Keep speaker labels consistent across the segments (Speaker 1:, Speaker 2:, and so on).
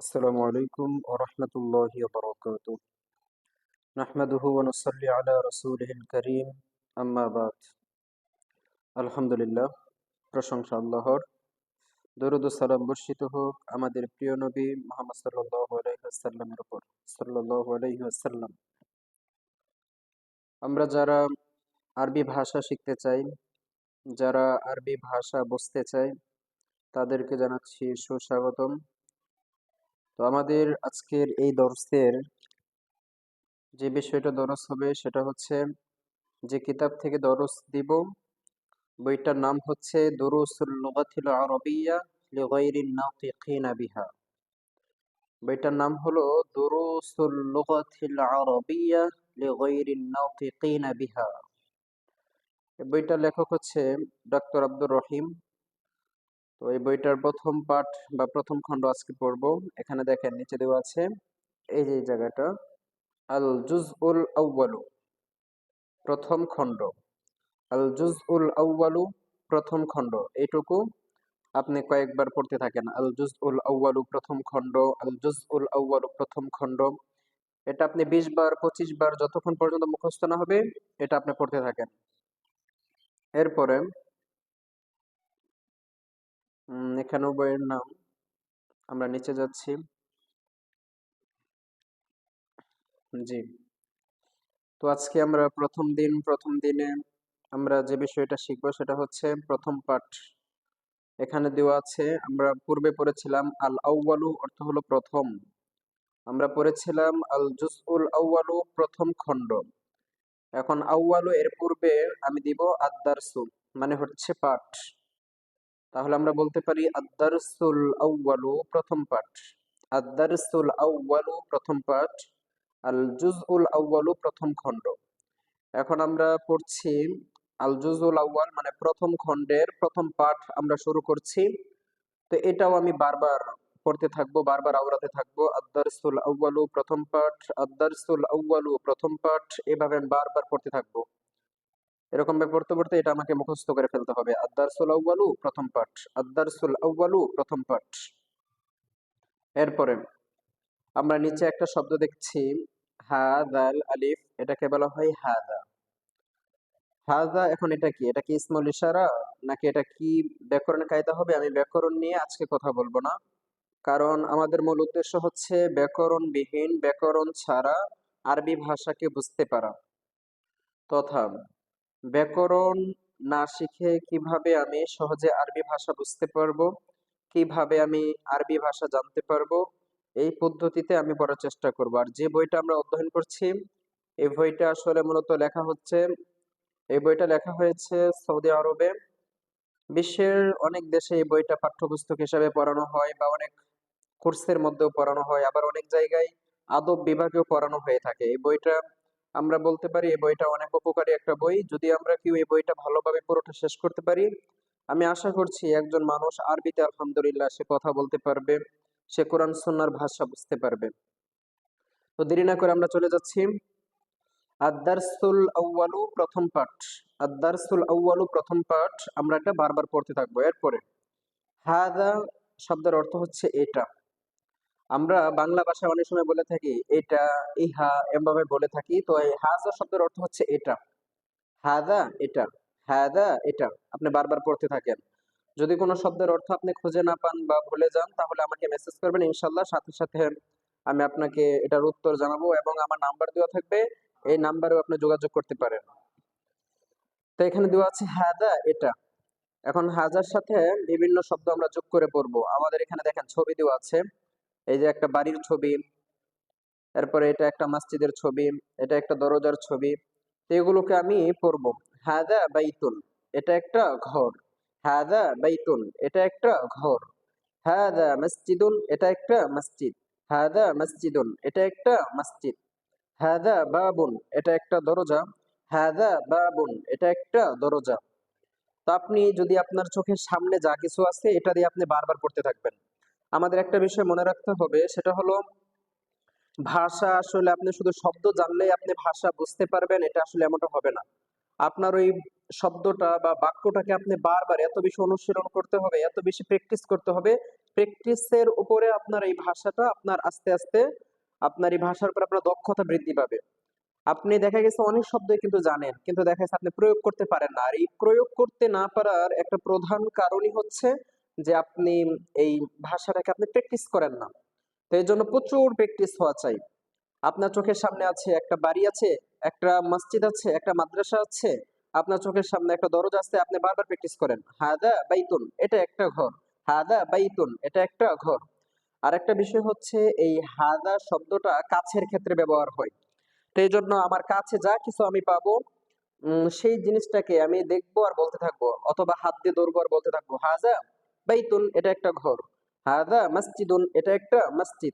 Speaker 1: السلام عليكم ورحمة الله وبركاته نحمده ونصلي على رسوله الكريم أما بعد আলহামদুলিল্লাহ প্রশংসা আল্লাহর দরুদ ও সালাম বর্ষিত হোক আমাদের প্রিয় নবী মোহাম্মদ সাল্লাল্লাহু আলাইহি ওয়াসাল্লামের উপর সাল্লাল্লাহু আলাইহি ওয়াসাল্লাম আমরা যারা আরবি ভাষা শিখতে চাই যারা আরবি ভাষা বুঝতে চাই তাদেরকে জানাচ্ছি সুস্বাগতম তো আমাদের আজকের এই দর্সের যে বিষয়টা দরস হবে সেটা হচ্ছে যে কিতাব থেকে দরস দিব। বইটার নাম হচ্ছে আরবিয়া বিহা। বইটার নাম হলো বইটার লেখক হচ্ছে ডক্টর আব্দুর রহিম। তো এই বইটার প্রথম পাঠ বা প্রথম খণ্ড আজকে পড়ব। এখানে দেখেন, নিচে দেওয়া আছে, এই যে জায়গাটা আল জুজউল আউয়ালু প্রথম খণ্ড। আল জুজউল আউয়ালু প্রথম খণ্ড। এইটুকু আপনি কয়েকবার পড়তে থাকেন। আল জুজউল আউয়ালু প্রথম খণ্ড আল জুজউল আউয়ালু প্রথম খণ্ড। এটা আপনি বিশ বার পঁচিশ বার যতক্ষণ পর্যন্ত মুখস্থ না হবে, এটা আপনি পড়তে থাকেন। এরপরে এখানেও বইয়ের নাম আমরা নিচে যাচ্ছি। জি। তো আজকে আমরা প্রথম দিন, প্রথম দিনে আমরা যে বিষয়টা শিখব সেটা হচ্ছে প্রথম পাঠ। এখানে দেওয়া আছে, আমরা পূর্বে পড়েছিলাম আল আউয়ালু অর্থ হলো প্রথম। আমরা পড়েছিলাম আল জুজউল আউয়ালু প্রথম খণ্ড। এখন আউয়ালু এর পূর্বে আমি দিব আদারসু মানে হচ্ছে পাঠ। তাহলে আমরা বলতে পারি আদারসুল আউয়ালু প্রথম পাঠ। আদারসুল আউয়ালু প্রথম পাঠ আল জুজউল আউয়ালু প্রথম খণ্ড। এখন আমরা পড়ছি আল জুজুল আউয়াল মানে প্রথম খণ্ডের প্রথম পাঠ আমরা শুরু করছি। তো এটাও আমি বারবার পড়তে থাকব, বারবার আওড়াতে থাকব। আদারসুল আউয়ালু প্রথম পাঠ আদারসুল আউয়ালু প্রথম পাঠ, এভাবে আমি বারবার পড়তে থাকব। এরকম ভাবে পড়তে পড়তে এটা আমাকে মুখস্থ করে ফেলতে হবে। আদারসুল আউয়ালু, প্রথম পাঠ। আদারসুল আউয়ালু, প্রথম পাঠ। এরপরে আমরা নিচে একটা শব্দ দেখছি হা দাল আলিফ, এটাকে বলা হয় হাদা। হাজা এখন এটা কি? এটা কি ইসমুল ইশারা? নাকি এটা কি ব্যাকরণ কায়দা হবে? আমি ব্যাকরণ নিয়ে আজকে কথা বলব না। কারণ আমাদের মূল উদ্দেশ্য হচ্ছে ব্যাকরণবিহীন, ব্যাকরণ ছাড়া আরবি ভাষাকে বুঝতে পারা। তথা ব্যাকরণ না শিখে কীভাবে আমি সহজে আরবি ভাষা বুঝতে পারব? কীভাবে আমি আরবি ভাষা জানতে পারব? এই পদ্ধতিতে আমি পড়ার চেষ্টা করব। আর যে বইটা আমরা অধ্যয়ন করছি, এই বইটা আসলে মূলত লেখা হচ্ছে, এই বইটা লেখা হয়েছে সৌদি আরবে। বিশ্বের অনেক দেশে এই বইটা পাঠ্যপুস্তক হিসাবে পড়ানো হয় বা অনেক কোর্সের মধ্যেও পড়ানো হয়। আবার অনেক জায়গায় আদব বিভাগেও পড়ানো হয়ে থাকে। এই বইটা আমরা বলতে পারি এই বইটা অনেক উপকারী একটা বই। যদি আমরা কেউ এই বইটা ভালোভাবে পুরোটা শেষ করতে পারি, আমি আশা করছি একজন মানুষ আরবিতে আলহামদুলিল্লাহ সে কথা বলতে পারবে, সে কোরআন সুন্নাহর ভাষা বুঝতে পারবে। তো দেরি না করে আমরা চলে যাচ্ছি। আদারসুল আউয়ালু প্রথম পাঠ। আদারসুল আউয়ালু প্রথম পাঠ আমরা এটা বারবার পড়তে থাকব। এরপরে, হাদা শব্দের অর্থ হচ্ছে এটা। আমরা বাংলা ভাষায় অনেক সময় বলে থাকি, এটা, ইহা এভাবে বলে থাকি। তো এই হাজা শব্দের অর্থ হচ্ছে এটা। হাদা এটা। হাদা এটা। আপনি বারবার পড়তে থাকেন। যদি কোনো শব্দের অর্থ আপনি খুঁজে না পান বা ভুলে যান, তাহলে আমাকে মেসেজ করবেন ইনশাল্লাহ সাথে সাথে আমি আপনাকে এটার উত্তর জানাব এবং আমার নাম্বার দেওয়া থাকবে। এই নাম্বারেও আপনি যোগাযোগ করতে পারেন। তো এখানে দেওয়া আছে হাদা এটা। এখন হাজার সাথে বিভিন্ন শব্দ আমরা যোগ করে পড়ব। আমাদের এখানে দেখেন ছবি দেওয়া আছে। এই যে একটা বাড়ির ছবি, এরপরে এটা একটা মসজিদের ছবি, এটা একটা দরজার ছবি এগুলোকে আমি পড়ব। হাদা বাইতুন এটা একটা ঘর। হাদা বাইতুন এটা একটা ঘর। হাদা মসজিদুন, এটা একটা মসজিদ। হাদা মসজিদুন, এটা একটা মসজিদ। হাদা বাবুন, এটা একটা দরজা। হাদা বাবুন, এটা একটা দরজা। তো আপনি যদি আপনার চোখের সামনে যা কিছু আছে, এটা দিয়ে আপনি বারবার পড়তে থাকবেন। আমাদের একটা বিষয় মনে রাখতে হবে, সেটা হলো ভাষা আসলে আপনি শুধু শব্দ জানলেই আপনি ভাষা বুঝতে পারবেন, এটা আসলে এমনটা হবে না। আপনার ওই শব্দটা বা বাক্যটাকে আপনি বারবার এত বেশি অনুশীলন করতে হবে, এত বেশি প্র্যাকটিস করতে হবে প্র্যাকটিসের উপরে আপনার এই ভাষাটা আপনার আস্তে আস্তে আপনার এই ভাষার উপর আপনার দক্ষতা বৃদ্ধি পাবে। আপনি দেখা গেছে অনেক শব্দই কিন্তু জানেন, কিন্তু দেখা যাচ্ছে আপনি প্রয়োগ করতে পারেন না। আর এই প্রয়োগ করতে না পারার একটা প্রধান কারণই হচ্ছে যে আপনি এই ভাষাটাকে আপনি প্র্যাকটিস করেন না। তো এই জন্য প্রচুর প্র্যাকটিস হওয়া চাই। আপনার চোখের সামনে আছে একটা বাড়ি আছে, একটা মসজিদ আছে, একটা মাদ্রাসা আছে, আপনার চোখের সামনে একটা দরজা আছে, আপনি বারবার প্র্যাকটিস করেন। হাদা বাইতুন, এটা একটা ঘর। হাদা বাইতুন, এটা একটা ঘর। আর একটা বিষয় হচ্ছে এই হাদা শব্দটা কাছের ক্ষেত্রে ব্যবহার হয়। তো এই জন্য আমার কাছে যা কিছু আমি পাবো সেই জিনিসটাকে আমি দেখব আর বলতে থাকব, অথবা হাত দিয়ে ধরবো আর বলতে থাকব। হাজা বাইতুন এটা একটা ঘর হাদা মসজিদুন এটা একটা মসজিদ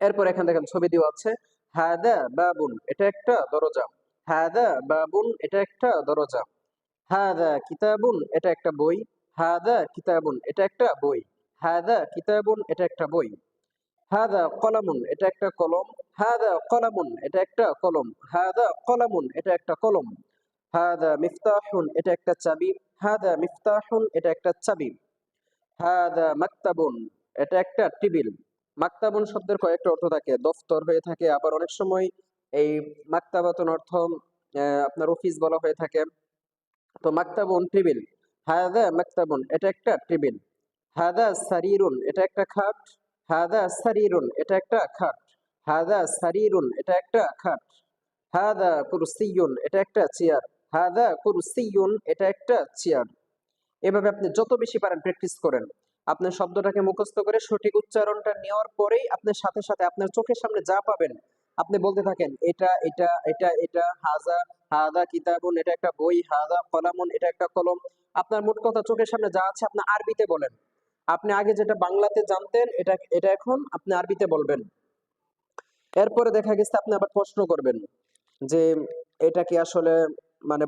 Speaker 1: এরপর এখান দেখেন ছবি দেওয়া আছে হাদা বাবুন এটা একটা দরজা হাদা বাবুন এটা একটা দরজা হাদা কিতাবুন এটা একটা বই হাদা কিতাবুন এটা একটা বই হাদা কিতাবুন এটা একটা বই হাদা কলামুন এটা একটা কলম হাদা কলামুন এটা একটা কলম হাদা কলামুন এটা একটা কলম হাদা মিফতাহুন এটা একটা চাবি হাদা মিফতাহুন এটা একটা চাবি মাকতাবুন, এটা একটা টেবিল। মাকতাবুন শব্দের কয়েকটা অর্থ থাকে। দফতর হয়ে থাকে, আবার অনেক সময় এই মাকতাবাতুন অর্থ আপনার অফিস বলা হয়ে থাকে। তো মাকতাবুন টেবিল। হাদা মাকতাবুন, এটা একটা টেবিল। হাদা সারিরুন, এটা একটা খাট। হাদা সারিরুন, এটা একটা খাট। হাদা সারিরুন, এটা একটা খাট। হাদা কুরসিয়ুন, এটা একটা চেয়ার। হাদা কুরসিয়ুন, এটা একটা চেয়ার। এভাবে আপনি যত বেশি পারেন প্র্যাকটিস করেন। আপনার শব্দটাকে মুখস্থ করে সঠিক উচ্চারণটা নেওয়ার পরেই আপনার সাথে সাথে আপনার চোখের সামনে যা পাবেন, আপনি বলতে থাকেন, এটা এটা এটা এটা, হাজা, হাদা, কিতাবুন, এটা একটা বই, হাদা, কলামুন, এটা একটা কলম। আপনার মোট কথা চোখের সামনে যা আছে আপনি আরবিতে বলেন। আপনি আগে যেটা বাংলাতে জানতেন, এটা এটা এখন আপনি আরবিতে বলবেন। এরপরে দেখা গেছে আপনি আবার প্রশ্ন করবেন যে, এটা কি আসলে মানে